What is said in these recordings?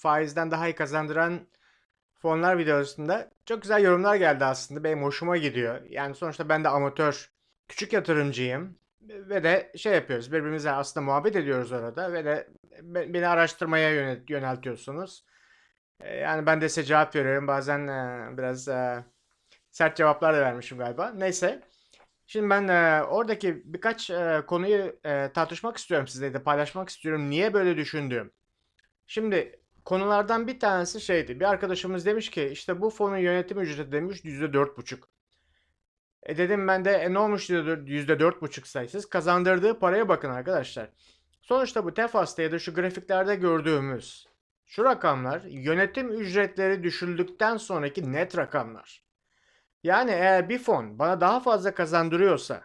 faizden daha iyi kazandıran fonlar videosunda çok güzel yorumlar geldi aslında. Benim hoşuma gidiyor. Yani sonuçta ben de amatör, küçük yatırımcıyım. Ve de şey yapıyoruz. Birbirimizle aslında muhabbet ediyoruz orada. Ve de be- beni araştırmaya yönel- yöneltiyorsunuz. E, Yani ben de size cevap veriyorum. Bazen e, biraz e, sert cevaplar da vermişim galiba. Neyse. Şimdi ben oradaki birkaç konuyu tartışmak istiyorum sizle paylaşmak istiyorum. Niye böyle düşündüğüm. Şimdi konulardan bir tanesi şeydi. Bir arkadaşımız demiş ki işte bu fonun yönetim ücreti demiş %4,5. E dedim ben de e ne olmuş %4,5 sayısız kazandırdığı paraya bakın arkadaşlar. Sonuçta bu Tefas'ta ya da şu grafiklerde gördüğümüz şu rakamlar yönetim ücretleri düşüldükten sonraki net rakamlar. Yani eğer bir fon bana daha fazla kazandırıyorsa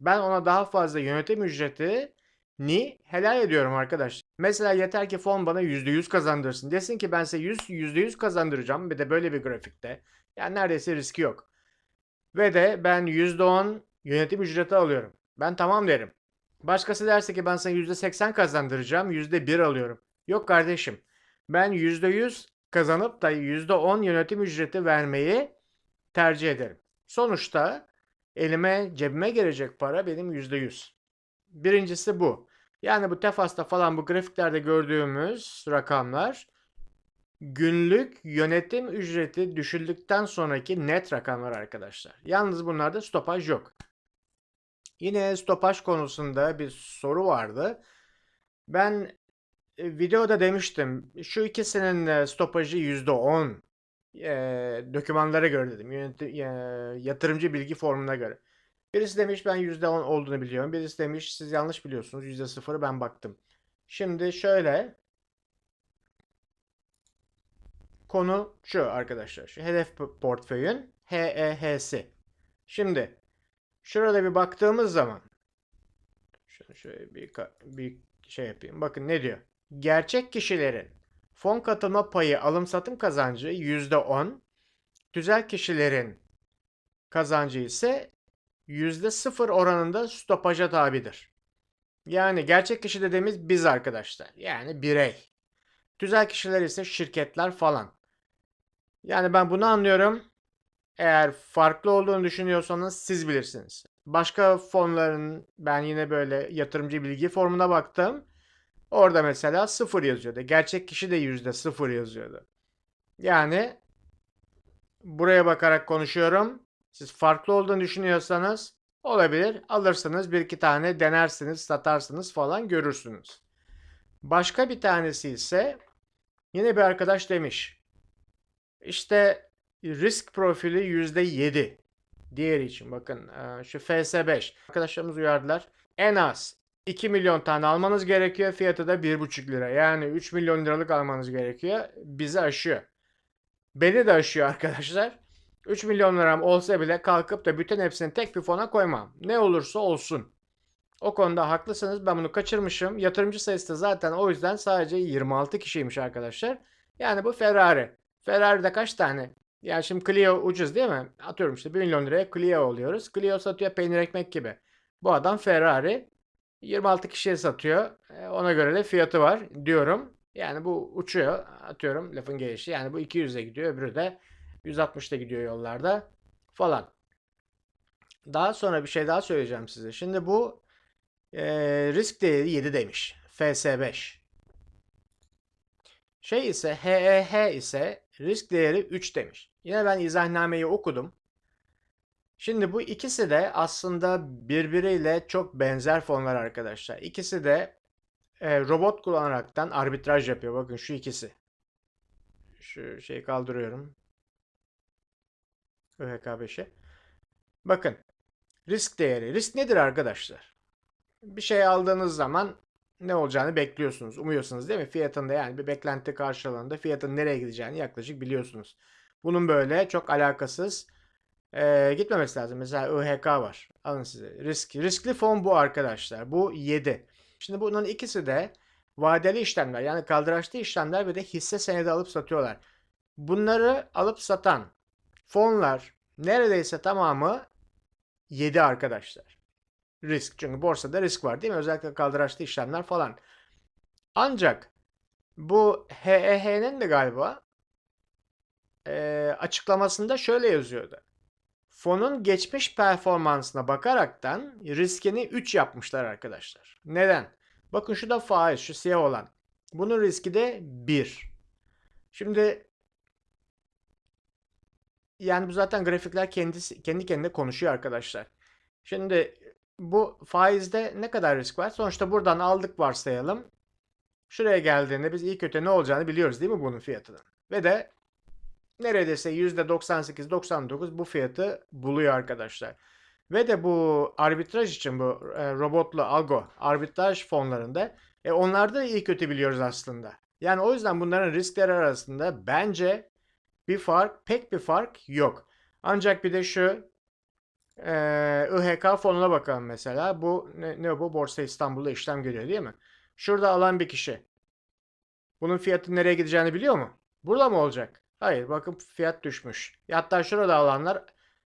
ben ona daha fazla yönetim ücreti ni helal ediyorum arkadaş. Mesela yeter ki fon bana %100 kazandırsın. Desin ki ben size 100, %100 kazandıracağım. Bir de böyle bir grafikte. Yani neredeyse riski yok. Ve de ben %10 yönetim ücreti alıyorum. Ben tamam derim. Başkası derse ki ben sana %80 kazandıracağım. %1 alıyorum. Yok kardeşim. Ben %100 kazanıp da %10 yönetim ücreti vermeyi tercih ederim. Sonuçta elime cebime gelecek para benim %100. Birincisi bu. Yani bu Tefas'ta falan bu grafiklerde gördüğümüz rakamlar günlük yönetim ücreti düşüldükten sonraki net rakamlar arkadaşlar. Yalnız bunlarda stopaj yok. Yine stopaj konusunda bir soru vardı. Ben e, videoda demiştim. Şu ikisinin e, stopajı %10 e, dokümanlara göre dedim. Yönetim, e, yatırımcı bilgi formuna göre. Birisi demiş ben %10 olduğunu biliyorum. Birisi demiş siz yanlış biliyorsunuz. %0'ı ben baktım. Şimdi şöyle konu şu arkadaşlar. Şu hedef portföyün HEH'si. Şimdi şurada bir baktığımız zaman şunu şöyle bir, bir şey yapayım. Bakın ne diyor? Gerçek kişilerin fon katılma payı alım satım kazancı %10. Tüzel kişilerin kazancı ise %0 oranında stopaja tabidir. Yani gerçek kişi dediğimiz biz arkadaşlar. Yani birey. Tüzel kişiler ise şirketler falan. Yani ben bunu anlıyorum. Eğer farklı olduğunu düşünüyorsanız siz bilirsiniz. Başka fonların ben yine böyle yatırımcı bilgi formuna baktım. Orada mesela sıfır yazıyordu. Gerçek kişi de yüzde sıfır yazıyordu. Yani buraya bakarak konuşuyorum. Siz farklı olduğunu düşünüyorsanız olabilir. Alırsınız bir iki tane denersiniz, satarsınız falan görürsünüz. Başka bir tanesi ise yine bir arkadaş demiş. İşte risk profili %7. Diğeri için bakın e, şu FS5. Arkadaşlarımız uyardılar. En az 2 milyon tane almanız gerekiyor. Fiyatı da 1,5 lira. Yani 3 milyon liralık almanız gerekiyor. Bizi aşıyor. Beni de aşıyor arkadaşlar. 3 milyon liram olsa bile kalkıp da bütün hepsini tek bir fona koymam. Ne olursa olsun. O konuda haklısınız. Ben bunu kaçırmışım. Yatırımcı sayısı da zaten o yüzden sadece 26 kişiymiş arkadaşlar. Yani bu Ferrari. Ferrari'de kaç tane? Yani şimdi Clio ucuz değil mi? Atıyorum işte 1 milyon liraya Clio oluyoruz. Clio satıyor peynir ekmek gibi. Bu adam Ferrari 26 kişiye satıyor. E, Ona göre de fiyatı var diyorum. Yani bu uçuyor. Atıyorum lafın gelişi. Yani bu 200'e gidiyor. Öbürü de 160'ta gidiyor yollarda falan. Daha sonra bir şey daha söyleyeceğim size. Şimdi bu e, risk değeri 7 demiş. FS5. Şey ise HEH ise risk değeri 3 demiş. Yine ben izahnnameyi okudum. Şimdi bu ikisi de aslında birbiriyle çok benzer fonlar arkadaşlar. İkisi de e, robot kullanaraktan arbitraj yapıyor. Bakın şu ikisi. Şu şeyi kaldırıyorum. ÖHK5'e. Bakın. Risk değeri. Risk nedir arkadaşlar? Bir şey aldığınız zaman ne olacağını bekliyorsunuz. Umuyorsunuz değil mi? Fiyatında yani bir beklenti karşılığında fiyatın nereye gideceğini yaklaşık biliyorsunuz. Bunun böyle çok alakasız e, gitmemesi lazım. Mesela ÖHK var. Alın size. Risk, riskli fon bu arkadaşlar. Bu 7. Şimdi bunun ikisi de vadeli işlemler yani kaldıraçlı işlemler ve de hisse senedi alıp satıyorlar. Bunları alıp satan fonlar neredeyse tamamı 7 arkadaşlar. Risk. Çünkü borsada risk var değil mi? Özellikle kaldıraçlı işlemler falan. Ancak Bu HEH'nin de galiba eee, açıklamasında şöyle yazıyordu. Fonun geçmiş performansına bakaraktan riskini 3 yapmışlar arkadaşlar. Neden? Bakın şu da faiz, şu siyah olan. Bunun riski de 1. Şimdi yani bu zaten grafikler kendisi, kendi kendine konuşuyor arkadaşlar. Şimdi bu faizde ne kadar risk var? Sonuçta buradan aldık varsayalım. Şuraya geldiğinde biz iyi kötü ne olacağını biliyoruz değil mi bunun fiyatının? Ve de neredeyse %98-99 bu fiyatı buluyor arkadaşlar. Ve de bu arbitraj için bu e, robotlu algo arbitraj fonlarında e, onlarda da iyi kötü biliyoruz aslında. Yani o yüzden bunların riskleri arasında bence bir fark, pek bir fark yok. Ancak bir de şu e, IHK fonuna bakalım mesela. Bu ne, ne bu? Borsa İstanbul'da işlem görüyor değil mi? Şurada alan bir kişi. Bunun fiyatı nereye gideceğini biliyor mu? Burada mı olacak? Hayır bakın fiyat düşmüş. Hatta şurada alanlar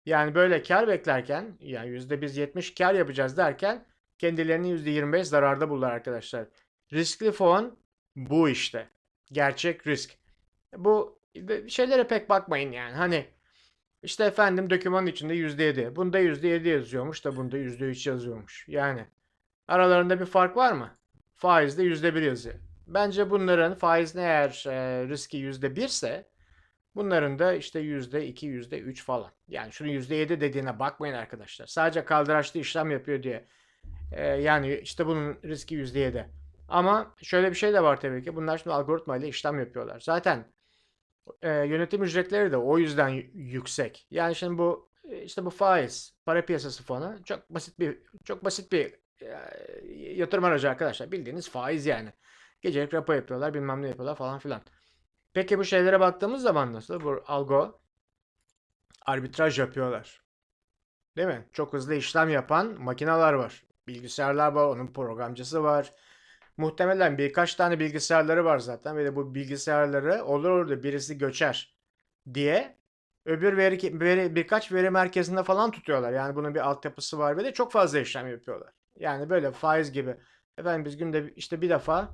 yani böyle kar beklerken yani yüzde biz 70 kar yapacağız derken kendilerini yüzde 25 zararda buldular arkadaşlar. Riskli fon bu işte. Gerçek risk. Bu şeylere pek bakmayın yani. Hani işte efendim dokümanın içinde yüzde 7. Bunda yüzde 7 yazıyormuş da bunda yüzde 3 yazıyormuş. Yani aralarında bir fark var mı? Faizde yüzde 1 yazıyor. Bence bunların faizin eğer e, riski yüzde 1 ise bunların da işte yüzde 2, yüzde 3 falan. Yani şunu yüzde 7 dediğine bakmayın arkadaşlar. Sadece kaldıraçlı işlem yapıyor diye. E, yani işte bunun riski yüzde 7. Ama şöyle bir şey de var tabii ki. Bunlar şimdi algoritma ile işlem yapıyorlar. Zaten e, yönetim ücretleri de o yüzden yüksek. Yani şimdi bu işte bu faiz, para piyasası fonu çok basit bir çok basit bir yatırım aracı arkadaşlar. Bildiğiniz faiz yani. Gecelik repo yapıyorlar, bilmem ne yapıyorlar falan filan. Peki bu şeylere baktığımız zaman nasıl? Bu algo arbitraj yapıyorlar. Değil mi? Çok hızlı işlem yapan makineler var. Bilgisayarlar var, onun programcısı var. Muhtemelen birkaç tane bilgisayarları var zaten ve de bu bilgisayarları olur olur da birisi göçer diye öbür veri, veri birkaç veri merkezinde falan tutuyorlar. Yani bunun bir altyapısı var ve de çok fazla işlem yapıyorlar. Yani böyle faiz gibi. Efendim biz günde işte bir defa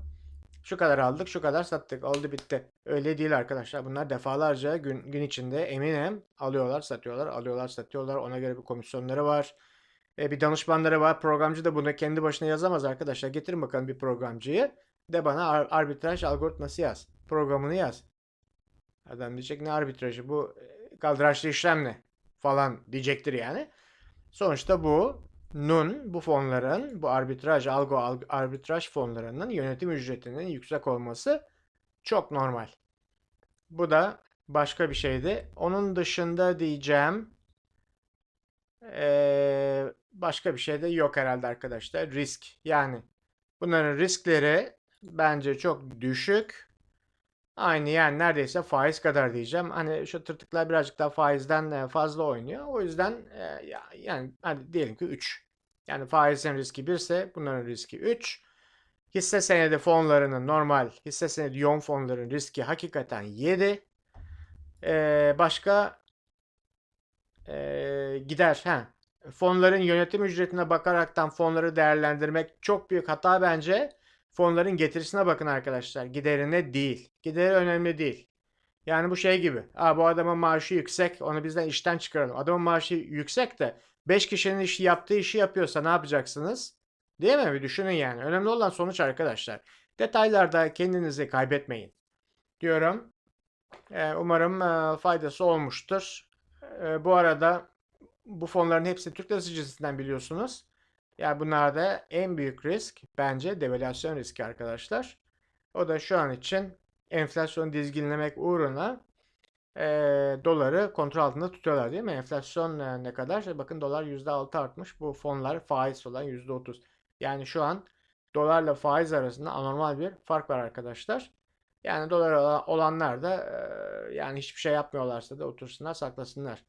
şu kadar aldık, şu kadar sattık. Oldu bitti. Öyle değil arkadaşlar. Bunlar defalarca gün, gün içinde eminim alıyorlar, satıyorlar, alıyorlar, satıyorlar. Ona göre bir komisyonları var. E, bir danışmanları var. Programcı da bunu kendi başına yazamaz arkadaşlar. Getirin bakalım bir programcıyı. De bana ar- arbitraj algoritması yaz. Programını yaz. Adam diyecek ne arbitrajı bu e, kaldıraçlı işlem ne falan diyecektir yani. Sonuçta bu NUN bu fonların bu arbitraj algo alg- arbitraj fonlarının yönetim ücretinin yüksek olması çok normal. Bu da başka bir şeydi. Onun dışında diyeceğim eee, başka bir şey de yok herhalde arkadaşlar. Risk. Yani bunların riskleri bence çok düşük. Aynı yani neredeyse faiz kadar diyeceğim. Hani şu tırtıklar birazcık daha faizden e, fazla oynuyor. O yüzden e, ya, yani hadi diyelim ki 3. Yani faizin riski 1 ise bunların riski 3. Hisse senedi fonlarının normal hisse senedi yoğun fonların riski hakikaten 7. Ee, başka ee, gider. Ha. Fonların yönetim ücretine bakaraktan fonları değerlendirmek çok büyük hata bence. Fonların getirisine bakın arkadaşlar. Giderine değil. Gideri önemli değil. Yani bu şey gibi. Aa, bu adamın maaşı yüksek. Onu bizden işten çıkaralım. Adamın maaşı yüksek de 5 kişinin işi yaptığı işi yapıyorsa ne yapacaksınız? Değil mi? Bir düşünün yani. Önemli olan sonuç arkadaşlar. Detaylarda kendinizi kaybetmeyin. Diyorum. Ee, umarım e, faydası olmuştur. Ee, bu arada bu fonların hepsi Türk Lirası cinsinden biliyorsunuz. Yani bunlarda en büyük risk bence devalüasyon riski arkadaşlar. O da şu an için enflasyonu dizginlemek uğruna e, doları kontrol altında tutuyorlar değil mi? Enflasyon e, ne kadar? Bakın dolar %6 artmış. Bu fonlar faiz olan %30. Yani şu an dolarla faiz arasında anormal bir fark var arkadaşlar. Yani dolar ola- olanlar da e, yani hiçbir şey yapmıyorlarsa da otursunlar saklasınlar.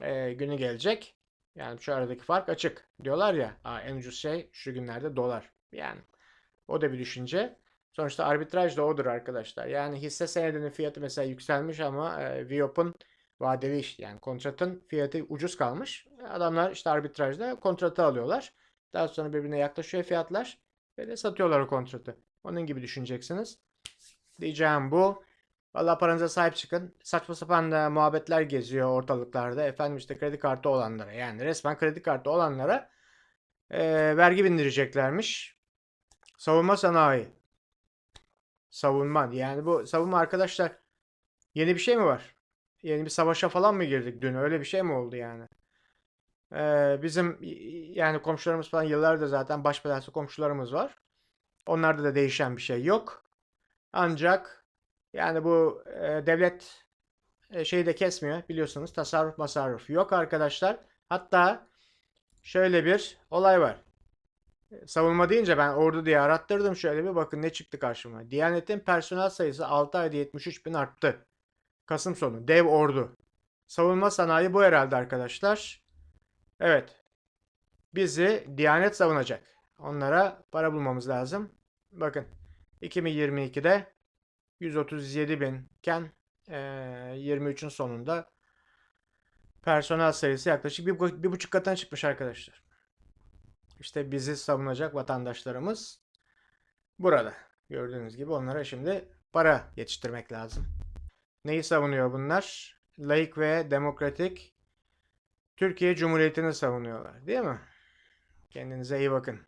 E, günü gelecek. Yani şu aradaki fark açık. Diyorlar ya "Aa, en ucuz şey şu günlerde dolar. Yani o da bir düşünce. Sonuçta arbitraj da odur arkadaşlar. Yani hisse senedinin fiyatı mesela yükselmiş ama e, Viop'un vadeli iş yani kontratın fiyatı ucuz kalmış. Adamlar işte arbitrajda kontratı alıyorlar. Daha sonra birbirine yaklaşıyor fiyatlar ve de satıyorlar o kontratı. Onun gibi düşüneceksiniz. Diyeceğim bu. Valla paranıza sahip çıkın. Saçma sapan da muhabbetler geziyor ortalıklarda. Efendim işte kredi kartı olanlara yani resmen kredi kartı olanlara eee, vergi bindireceklermiş. Savunma sanayi. Savunma. Yani bu savunma arkadaşlar yeni bir şey mi var? Yeni bir savaşa falan mı girdik dün? Öyle bir şey mi oldu yani? Ee, bizim yani komşularımız falan yıllardır zaten baş belası komşularımız var. Onlarda da değişen bir şey yok. Ancak yani bu e, devlet e, şeyi de kesmiyor biliyorsunuz. Tasarruf masarruf yok arkadaşlar. Hatta şöyle bir olay var. Savunma deyince ben ordu diye arattırdım şöyle bir bakın ne çıktı karşıma. Diyanet'in personel sayısı 6 ayda 73 bin arttı. Kasım sonu dev ordu. Savunma sanayi bu herhalde arkadaşlar. Evet. Bizi Diyanet savunacak. Onlara para bulmamız lazım. Bakın 2022'de 137 binken eee 23'ün sonunda personel sayısı yaklaşık bir, bir buçuk katına çıkmış arkadaşlar. İşte bizi savunacak vatandaşlarımız burada. Gördüğünüz gibi onlara şimdi para yetiştirmek lazım. Neyi savunuyor bunlar? Laik ve demokratik Türkiye Cumhuriyeti'ni savunuyorlar, değil mi? Kendinize iyi bakın.